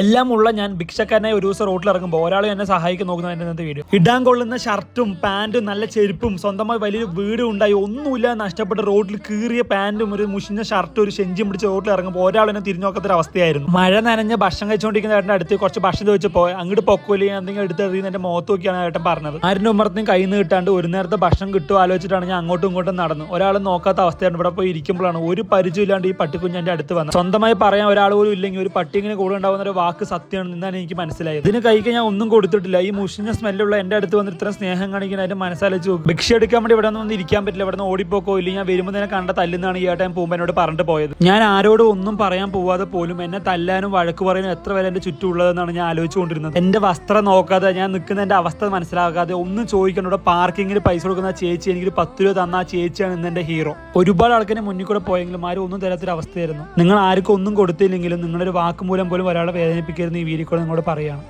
എല്ലാം ഉള്ള ഞാൻ ഭിക്ഷക്കാരനായി ഒരു ദിവസം റോട്ടിൽ ഇറങ്ങുമ്പോൾ ഒരാൾ എന്നെ സഹായിക്കാൻ നോക്കുന്ന എന്റെ ഇന്നത്തെ വീഡിയോ ഇടാൻ കൊള്ളുന്ന ഷർട്ടും പാന്റും നല്ല ചെരുപ്പും സ്വന്തമായി വലിയൊരു വീടും ഉണ്ടായി. ഒന്നുമില്ല നഷ്ടപ്പെട്ട റോഡിൽ കീറിയ പാന്റും ഒരു മുഷിഞ്ഞ ഷർട്ടും ഒരു ഷെഞ്ചും പിടിച്ച് റോട്ടിൽ ഇറങ്ങുമ്പോൾ ഒരാൾ എന്നെ തിരിഞ്ഞോക്കത്തൊരു അവസ്ഥയായിരുന്നു. മഴ നനഞ്ഞ ഭക്ഷണം കഴിച്ചുകൊണ്ടിരിക്കുന്ന ഏട്ടന്റെ അടുത്ത് കുറച്ച് ഭക്ഷണം ചോദിച്ചപ്പോൾ അങ്ങോട്ട് പൊക്കോലി എന്തെങ്കിലും എടുത്ത് എറിയുന്ന എന്റെ മുഖത്ത് നോക്കിയാണ് ഏട്ടൻ പറഞ്ഞത്. ആരുടെ ഉമ്മറത്തും കൈ നീട്ടാണ്ട് ഒരു നേരത്തെ ഭക്ഷണം കിട്ടുമോ ആലോചിച്ചിട്ടാണ് ഞാൻ അങ്ങോട്ടും ഇങ്ങോട്ടും നടന്നു ഒരാൾ നോക്കാത്ത അവസ്ഥയാണ് ഇവിടെ പോയി ഇരിക്കുമ്പോഴാണ് ഒരു പരിചയമില്ലാണ്ട് ഈ പട്ടിക്കുഞ്ഞ് എന്റെ അടുത്ത് വന്നത്. സ്വന്തമായി പറയാൻ ഒരാൾ പോലും ഇല്ലെങ്കിൽ ഒരു പട്ടി ഇങ്ങനെ കൂടെ ഉണ്ടാവുന്ന ഒരു വാക്ക് സത്യമാണ് എന്നാണ് എനിക്ക് മനസ്സിലായത്. ഇതിന് കഴിക്കാൻ ഞാൻ ഒന്നും കൊടുത്തിട്ടില്ല. ഈ മുഷിഞ്ഞ സ്മെല്ലുള്ള എന്റെ അടുത്ത് വന്ന് ഇത്ര സ്നേഹം കാണിക്കാൻ അതിന്റെ നോക്കും. ഭിക്ഷ എടുക്കാൻ വേണ്ടി ഇവിടെ ഒന്നും ഇരിക്കാൻ പറ്റില്ല. ഇവിടെ നിന്ന് ഓടിപ്പോക്കോ ഇല്ലെങ്കിൽ ഞാൻ വരുമ്പോൾ തന്നെ കണ്ട തല്ലുന്നാണ് ഈ ഏട്ടൻ പോകുമ്പോൾ എന്നോട് പറഞ്ഞിട്ട് പോയത്. ഞാൻ ആരോടും ഒന്നും പറയാൻ പോവാതെ പോലും എന്നെ തല്ലാനും വഴക്ക് പറയാനും എത്ര വരെ എന്റെ ചുറ്റുമുള്ളതെന്നാണ് ഞാൻ ആലോചിച്ചുകൊണ്ടിരുന്നത്. എന്റെ വസ്ത്രം നോക്കാതെ ഞാൻ നിൽക്കുന്ന എന്റെ അവസ്ഥ മനസ്സിലാക്കാതെ ഒന്നും ചോദിക്കണം ഇവിടെ പാർക്കിങ്ങിന് പൈസ കൊടുക്കുന്ന ചേച്ചി എനിക്ക് പത്ത് രൂപ തന്ന ആ ചേച്ചിയാണ് ഇന്ന് എന്റെ ഹീറോ. ഒരുപാട് ആൾക്കാരെ മുന്നിൽ കൂടെ പോയെങ്കിലും ആരും ഒന്നും തരാത്തൊരു അവസ്ഥയായിരുന്നു നിങ്ങൾ ആർക്കും ഒന്നും കൊടുത്തില്ലെങ്കിലും നിങ്ങളൊരു വാക്ക് മൂലം പോലും ഒരാളെ വേദനിപ്പിക്കരുത് ഈ കൂടെ നിങ്ങളോട് പറയുകയാണ്.